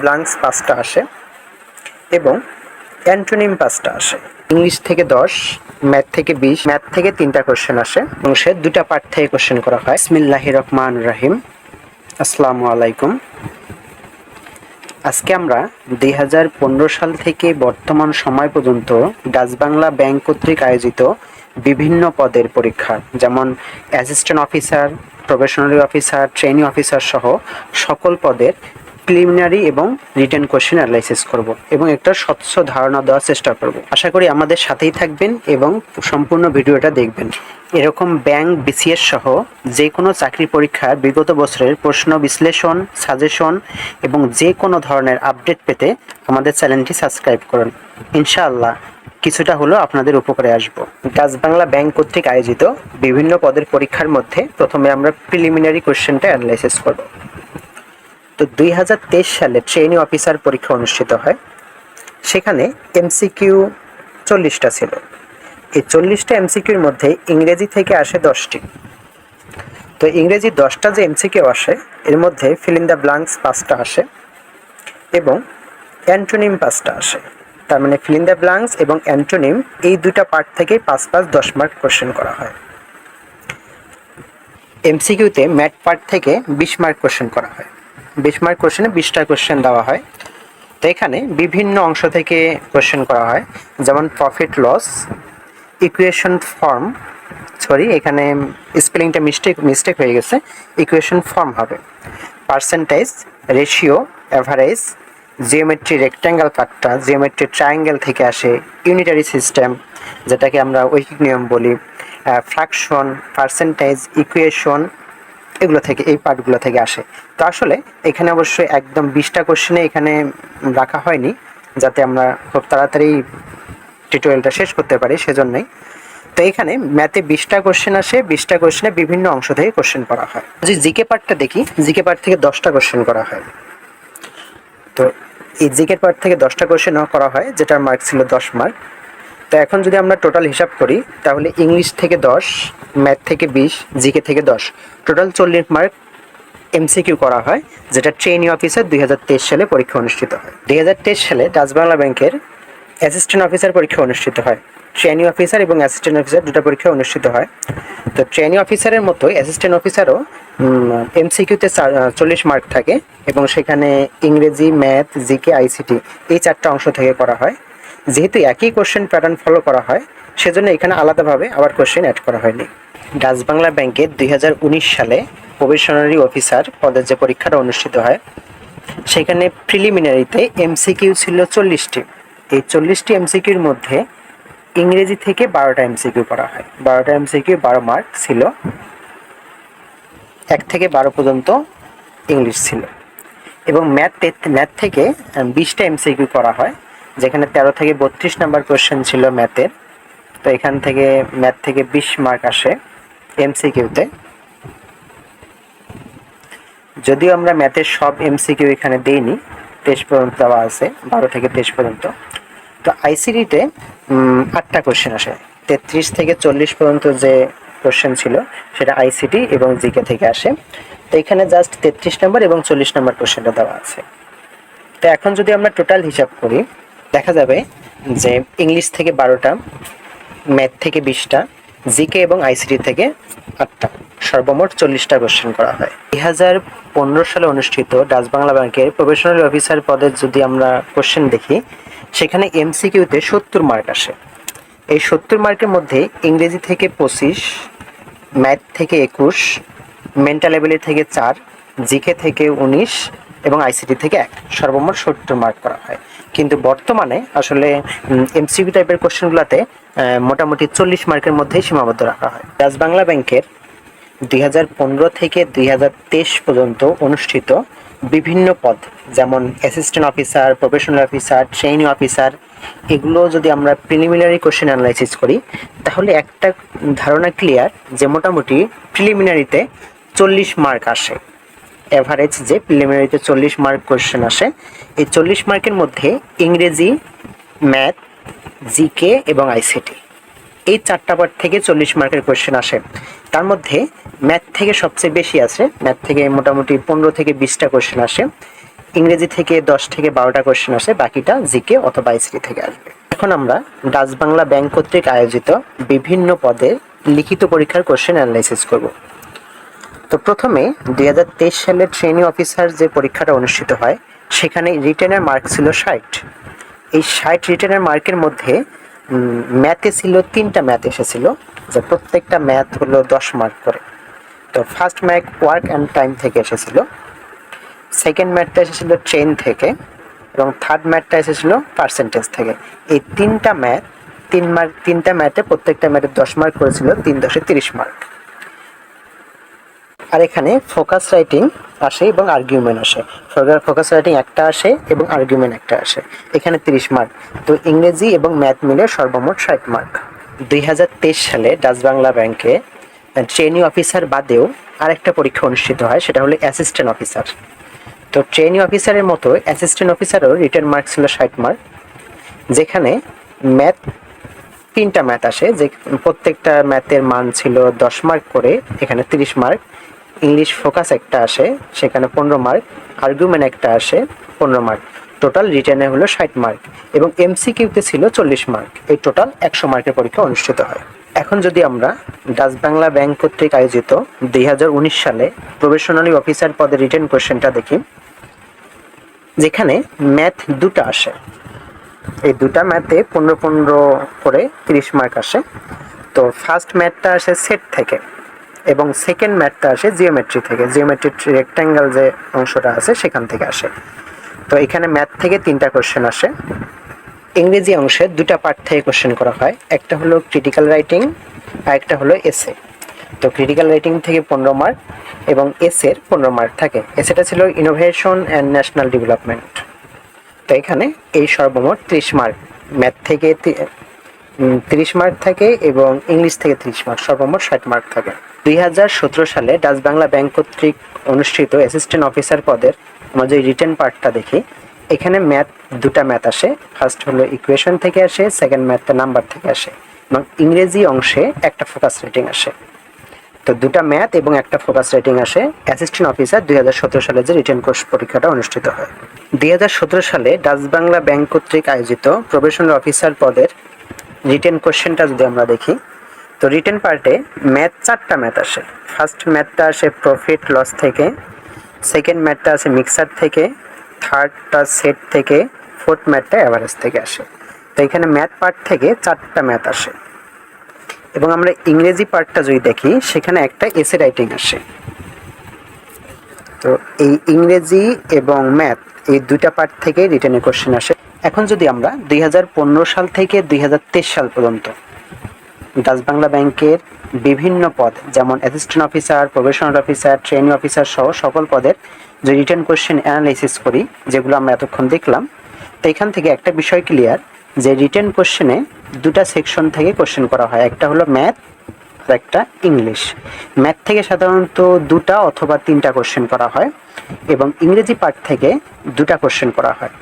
Blanks পাঁচটা আসে এবং অ্যান্টোনিম পাঁচটা আসে। ইংলিশ থেকে দশ, ম্যাথ থেকে বিশ, ম্যাথ থেকে তিনটা কোশ্চেন আসে এবং সে দুটা পার্ট থেকে কোশ্চেন করা হয়। ইসমিল্লাহ রহমান রাহিম। আসসালামু আলাইকুম। আজকে আমরা দুই হাজার পনেরো সাল থেকে বর্তমান সময় পর্যন্ত ডাচ বাংলা ব্যাংক কর্তৃক আয়োজিত বিভিন্ন পদের পরীক্ষা, যেমন assistant officer probationary officer training officer সহ সকল পদের প্রিলিমিনারি এবং রিটেন কোশ্চেন অ্যানালাইসিস করব এবং একটা স্বচ্ছ ধারণা দেওয়ার চেষ্টা করব। আশা করি আমাদের সাথেই থাকবেন এবং সম্পূর্ণ ভিডিওটা দেখবেন। এরকম ব্যাংক বিসিএস সহ যে কোনো চাকরি পরীক্ষার বিগত বছরের প্রশ্ন বিশ্লেষণ সাজেশন এবং যে কোনো ধরনের আপডেট পেতে আমাদের চ্যানেলটি সাবস্ক্রাইব করুন। ইনশাআল্লাহ কিছুটা হলেও আপনাদের উপকারে আসব। গাছ বাংলা ব্যাংক কর্তৃক আয়োজিত বিভিন্ন পদের পরীক্ষার মধ্যে প্রথমে আমরা প্রিলিমিনারি কোশ্চেনটা অ্যানালাইসিস করব। তো দুই হাজার তেইশ সালে ট্রেনিং অফিসার পরীক্ষা অনুষ্ঠিত হয়। সেখানে এমসিকিউ চল্লিশটা ছিল। এই চল্লিশটা এমসিকিউর মধ্যে ইংরেজি থেকে আসে দশটি। তো ইংরেজি দশটা যে এমসিকিউ আসে, এর মধ্যে ফিল ইন দ্য ব্লাঙ্কস পাঁচটা আসে এবং অ্যান্টোনিম পাঁচটা আসে। তার মানে ফিল ইন দ্য ব্লাঙ্কস এবং অ্যান্টোনিম এই দুটা পার্ট থেকে পাঁচ পাঁচ দশ মার্ক কোশ্চেন করা হয়। এমসিকিউতে ম্যাট পার্ট থেকে বিশ মার্ক কোশ্চেন করা হয়। বিশ মার্ক কোশ্চেনে বিশটা কোশ্চেন দেওয়া হয়। তো এখানে বিভিন্ন অংশ থেকে কোশ্চেন করা হয়, যেমন profit loss equation form sorry এখানে স্পেলিংটা মিস্টেক মিস্টেক হয়ে গেছে ইকুয়েশন ফর্ম হবে। Percentage ratio average geometry rectangle পার্টটা জিওমেট্রি ট্রায়াঙ্গেল থেকে আসে ইউনিটারি সিস্টেম যেটাকে আমরা ঐহিক নিয়ম বলি ফ্র্যাকশন পার্সেন্টেজ ইকুয়েশন এগুলো থেকে, এই পার্টগুলো থেকে আসে। তো আসলে এখানে অবশ্যই একদম বিশটা কোশ্চেনে এখানে রাখা হয়নি, যাতে আমরা খুব তাড়াতাড়ি টিউটোরিয়ালটা শেষ করতে পারি সেজন্যই। তো এখানে ম্যাথে বিশটা কোশ্চেন আসে, বিশটা কোশ্চেনে বিভিন্ন অংশ থেকে কোশ্চেন করা হয়। যদি জিকে পার্টটা দেখি জিকে পার্ট থেকে দশটা কোশ্চেন করা হয়। তো এই জিকে পার্ট থেকে দশটা কোশ্চেন করা হয়, যেটার মার্ক ছিল দশ মার্ক তো এখন যদি আমরা টোটাল হিসাব করি, তাহলে ইংলিশ থেকে দশ ম্যাথ থেকে বিশ জিকে থেকে দশ। টোটাল চল্লিশ মার্ক এমসিকিউ করা হয়, যেটা ট্রেনিং অফিসার দু হাজার তেইশ সালে পরীক্ষা অনুষ্ঠিত হয়। দু হাজার তেইশ সালে ডাচ বাংলা ব্যাংকের অ্যাসিস্ট্যান্ট অফিসার পরীক্ষা অনুষ্ঠিত হয়। ট্রেনিং অফিসার এবং অ্যাসিস্ট্যান্ট অফিসার দুটো পরীক্ষা অনুষ্ঠিত হয়। তো ট্রেনিং অফিসারের মতোই অ্যাসিস্ট্যান্ট অফিসারও এমসিকিউতে চল্লিশ মার্ক থাকে এবং সেখানে ইংরেজি ম্যাথ জিকে আইসিটি এই চারটা অংশ থেকে করা হয়। যেহেতু একই কোশ্চেন প্যাটার্ন ফলো করা হয়, সেজন্য এখানে আলাদাভাবে আবার কোশ্চেন অ্যাড করা হয়নি। ডাচ বাংলা ব্যাংকে দুই হাজার উনিশ সালে প্রবেশনারি অফিসার পদের যে পরীক্ষাটা অনুষ্ঠিত হয়, সেখানে প্রিলিমিনারিতে এমসিকিউ ছিল চল্লিশটি। এই চল্লিশটি এমসিকিউর মধ্যে ইংরেজি থেকে বারোটা এমসিকিউ করা হয়। বারোটা এমসিকিউ বারো মার্ক ছিল, এক থেকে বারো পর্যন্ত ইংলিশ ছিল। এবং ম্যাথ ম্যাথ থেকে বিশটা এমসিকিউ করা হয়। যেখানে তেরো থেকে বত্রিশ নাম্বার কোশ্চেন ছিল ম্যাথের তো এখান থেকে ম্যাথ থেকে বিশ মার্ক আসে এমসিকিউতে যদিও আমরা ম্যাথের সব এমসিকিউ এখানে দিইনি, তেইশ পর্যন্ত দেওয়া আছে, বারো থেকে তেইশ পর্যন্ত। তো আইসিডিতে আটটা কোশ্চেন আসে। তেত্রিশ থেকে চল্লিশ পর্যন্ত যে কোশ্চেন ছিল, সেটা আইসিটি এবং জিকে থেকে আসে। তো এখানে জাস্ট তেত্রিশ নম্বর এবং চল্লিশ নম্বর কোশ্চেনটা দেওয়া আছে। তো এখন যদি আমরা টোটাল হিসাব করি দেখা যাবে যে ইংলিশ থেকে বারোটা, ম্যাথ থেকে বিশটা, জিকে এবং আইসিটি থেকে আটটা। সর্বমোট চল্লিশটা কোশ্চেন করা হয়। দুই হাজার পনেরো সালে অনুষ্ঠিত ডাচ বাংলা ব্যাংকের প্রফেশনাল অফিসার পদের যদি আমরা কোশ্চেন দেখি, সেখানে এমসিকিউতে সত্তর মার্ক আসে। এই সত্তর মার্কের মধ্যে ইংরেজি থেকে পঁচিশ, ম্যাথ থেকে একুশ মেন্টাল এবিলিটি থেকে চার, জিকে থেকে উনিশ এবং আইসিটি থেকে এক সর্বমোট সত্তর মার্ক করা হয়। কিন্তু বর্তমানে আসলে এমসিবি টাইপের কোশ্চেনগুলোতে মোটামুটি চল্লিশ মার্কের মধ্যেই সীমাবদ্ধ রাখা হয়। ডাচ বাংলা ব্যাংকের দুই হাজার পনেরো থেকে দুই হাজার তেইশ পর্যন্ত অনুষ্ঠিত বিভিন্ন পদ, যেমন assistant officer professional officer training officer এগুলো যদি আমরা প্রিলিমিনারি কোশ্চেন অ্যানালাইসিস করি, তাহলে একটা ধারণা ক্লিয়ার যে মোটামুটি প্রিলিমিনারিতে চল্লিশ মার্ক আসে। অ্যাভারেজ যে প্রিলিমিনারিতে চল্লিশ মার্ক কোশ্চেন আসে, এই চল্লিশ মার্কের মধ্যে ইংরেজি ম্যাথ জিকে এবং আইসিটি এই চারটা পার্ট থেকে চল্লিশ মার্কের কোয়েশ্চেন আসে। তার মধ্যে ম্যাথ থেকে সবচেয়ে বেশি আছে ম্যাথ থেকে মোটামুটি পনেরো থেকে বিশটা কোয়েশ্চেন আসে, ইংরেজি থেকে দশ থেকে বারোটা কোশ্চেন আসে, বাকিটা জিকে অথবা আইসিটি থেকে আসবে। এখন আমরা ডাচ বাংলা ব্যাংক কর্তৃক আয়োজিত বিভিন্ন পদের লিখিত পরীক্ষার কোশ্চেন অ্যানালাইসিস করব। তো প্রথমে দুই হাজার তেইশ সালে ট্রেনিং অফিসার যে পরীক্ষাটা অনুষ্ঠিত হয়, সেখানে রিটেনের মার্ক ছিল ষাট। এই ষাট রিটেনের মার্কের মধ্যে ম্যাথে ছিল তিনটা ম্যাথ এসেছিল, যে প্রত্যেকটা ম্যাথ হলো দশ মার্ক করে। তো first math work and time থেকে এসেছিল সেকেন্ড ম্যাথটা এসেছিল ট্রেন থেকে, এবং থার্ড ম্যাথটা এসেছিল পার্সেন্টেজ থেকে। এই তিনটা ম্যাথ তিন মার্ক তিনটা ম্যাথে প্রত্যেকটা ম্যাথে দশ মার্ক করেছিল, তিন দশে তিরিশ মার্ক আর এখানে ফোকাস রাইটিং আসে এবং আর্গুমেন্ট আসে। ফোকাস রাইটিং একটা আসে এবং আর্গুমেন্ট একটা আসে। এখানে তিরিশ মার্ক তো ইংরেজি এবং ম্যাথ মিলে সর্বমোট ষাট মার্ক দুই হাজার তেইশ সালে ডাচ বাংলা ব্যাংকে ট্রেনিং অফিসার বাদেও আরেকটা পরীক্ষা অনুষ্ঠিত হয়, সেটা হলো অ্যাসিস্ট্যান্ট অফিসার তো ট্রেনিং অফিসারের মতো অ্যাসিস্ট্যান্ট অফিসারও রিটার্ন মার্ক ছিল ষাট মার্ক যেখানে ম্যাথ তিনটা ম্যাথ আসে, যে প্রত্যেকটা ম্যাথের মান ছিল দশ মার্ক করে, এখানে তিরিশ মার্ক ইংলিশ ফোকাস একটা আসে, সেখানে পনেরো মার্ক, আর্গুমেন্ট একটা আসে, পনেরো মার্ক। টোটাল রিটার্নে হলো ষাট মার্ক এবং এমসিকিউতে ছিল চল্লিশ মার্ক। এই টোটাল একশো মার্কের পরীক্ষা অনুষ্ঠিত হয়। এখন যদি আমরা ডাচ বাংলা ব্যাংক কর্তৃক আয়োজিত দু হাজার উনিশ সালে প্রবেশনালী অফিসার পদে রিটার্ন কোশ্চেনটা দেখি। যেখানে ম্যাথ দুটো আসে। এই দুটা ম্যাথে পনেরো পনেরো করে তিরিশ মার্ক আসে। তো ফার্স্ট ম্যাথটা আসে সেট থেকে। এবং সেকেন্ড ম্যাথটা আসে জিওমেট্রি থেকে। জিওমেট্রি রেক্ট্যাঙ্গেল যে অংশটা আছে, সেখান থেকে আসে। তো এখানে ম্যাথ থেকে তিনটা কোশ্চেন আসে। ইংরেজি অংশে দুটা পার্ট থেকে কোশ্চেন করা হয়। একটা হলো ক্রিটিক্যাল রাইটিং আর একটা হলো এসে তো ক্রিটিক্যাল রাইটিং থেকে পনেরো মার্ক এবং এসের পনেরো মার্ক থাকে। এসেটা ছিল ইনোভেশন অ্যান্ড ন্যাশনাল ডেভেলপমেন্ট তো এখানে এই সর্বমোট ত্রিশ মার্ক ম্যাথ থেকে তিরিশ মার্ক থাকে এবং ইংলিশ থেকে তিরিশ মার্ক, সর্বমোট ষাট মার্ক থাকে। দুই হাজার সতেরো সালে ডাচ বাংলা ব্যাংক কর্তৃক অনুষ্ঠিত অ্যাসিস্ট্যান্ট অফিসার পদের আমরা যে রিটার্ন পার্টটা দেখি, এখানে ম্যাথ দুটা ম্যাথ আসে। ফার্স্ট হলো ইকুয়েশন থেকে আসে সেকেন্ড ম্যাথটা নাম্বার থেকে আসে। এবং ইংরেজি অংশে একটা ফোকাস রেটিং আসে। তো দুটা ম্যাথ এবং একটা ফোকাস রেটিং আসে। অ্যাসিস্ট্যান্ট অফিসার দুই হাজার সতেরো সালে যে রিটার্ন কোর্স পরীক্ষাটা অনুষ্ঠিত হয়। দুই হাজার সতেরো সালে ডাচ বাংলা ব্যাংক কর্তৃক আয়োজিত প্রবেশনাল অফিসার পদের রিটেন কোশ্চেনটা যদি আমরা দেখি, তো রিটেন পার্টে ম্যাথ চারটা ম্যাথ আসে। ফার্স্ট ম্যাথটা আসে প্রফিট লস থেকে সেকেন্ড ম্যাথটা আসে মিক্সার থেকে থার্ডটা সেট থেকে ফোর্থ ম্যাথটা অ্যাভারেজ থেকে আসে। তো এখানে ম্যাথ পার্ট থেকে চারটা ম্যাথ আসে। এবং আমরা ইংরেজি পার্টটা যদি দেখি, সেখানে একটা এসে রাইটিং আসে। তো এই ইংরেজি এবং ম্যাথ এই দুইটা পার্ট থেকে রিটেনের কোশ্চেন আসে। এখন যদি আমরা দুই হাজার পনেরো সাল থেকে দুই হাজার তেইশ সাল পর্যন্ত ডাচ বাংলা ব্যাংকের বিভিন্ন পদ, যেমন assistant officer professional officer training officer সহ সকল পদের যে রিটার্ন কোশ্চেন অ্যানালাইসিস করি, যেগুলো আমরা এতক্ষণ দেখলাম, তো এখান থেকে একটা বিষয় ক্লিয়ার যে রিটার্ন কোশ্চেনে দুটা সেকশন থেকে কোশ্চেন করা হয়। একটা হলো ম্যাথ আর একটা ইংলিশ ম্যাথ থেকে সাধারণত দুটা অথবা তিনটা কোশ্চেন করা হয় এবং ইংরেজি পার্ট থেকে দুটা কোশ্চেন করা হয়।